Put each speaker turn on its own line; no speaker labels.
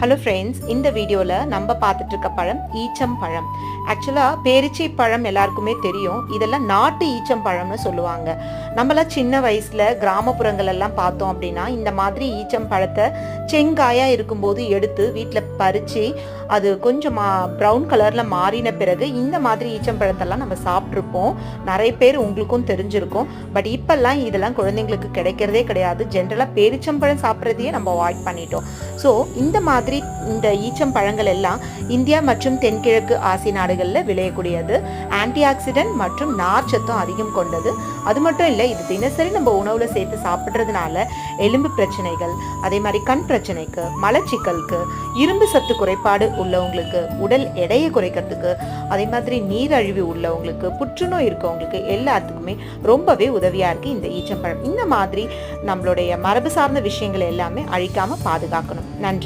Hello friends இந்த வீடியோவில் நம்ம பார்த்துட்டு இருக்க பழம் ஈச்சம் பழம். ஆக்சுவலாக பேரிச்சை பழம் எல்லாருக்குமே தெரியும். இதெல்லாம் நாட்டு ஈச்சம் பழம்னு சொல்லுவாங்க. நம்மளாம் சின்ன வயசில் கிராமப்புறங்கள் எல்லாம் பார்த்தோம் அப்படின்னா இந்த மாதிரி ஈச்சம் பழத்தை செங்காயாக இருக்கும்போது எடுத்து வீட்டில் பறித்து அது கொஞ்சம் ப்ரௌன் கலரில் மாறின பிறகு இந்த மாதிரி ஈச்சம்பழத்தெல்லாம் நம்ம சாப்பிட்ருப்போம் நிறைய பேர் உங்களுக்கும் தெரிஞ்சிருக்கும். பட் இப்போல்லாம் இதெல்லாம் குழந்தைங்களுக்கு கிடைக்கிறதே கிடையாது. ஜென்ரலாக பேரிச்சம்பழம் சாப்பிட்றதையே நம்ம அவாய்ட் பண்ணிட்டோம். ஸோ இந்த மாதிரி இந்த ஈச்சம்பழங்கள் எல்லாம் இந்தியா மற்றும் தென்கிழக்கு ஆசிய நாடுகளில் விளையக்கூடியது. ஆன்டி ஆக்சிடென்ட் மற்றும் நார்ச்சத்தும் அதிகம் கொண்டது. அது மட்டும் இல்லை இது தினசரி நம்ம உணவில் சேர்த்து சாப்பிட்றதுனால எலும்பு பிரச்சனைகள் அதே மாதிரி கண் பிரச்சனைக்கு மலச்சிக்கலுக்கு இரும்பு சத்து குறைபாடு உள்ளவங்களுக்கு உடல் எடையை குறைக்கிறதுக்கு அதே மாதிரி நீரழிவு உள்ளவங்களுக்கு புற்றுநோய் இருக்கவங்களுக்கு எல்லாத்துக்குமே ரொம்பவே உதவியாக இருக்குது இந்த ஈச்சம்பழம். இந்த மாதிரி நம்மளுடைய மரபு சார்ந்த விஷயங்கள் எல்லாமே அழிக்காமல் பாதுகாக்கணும். நன்றி.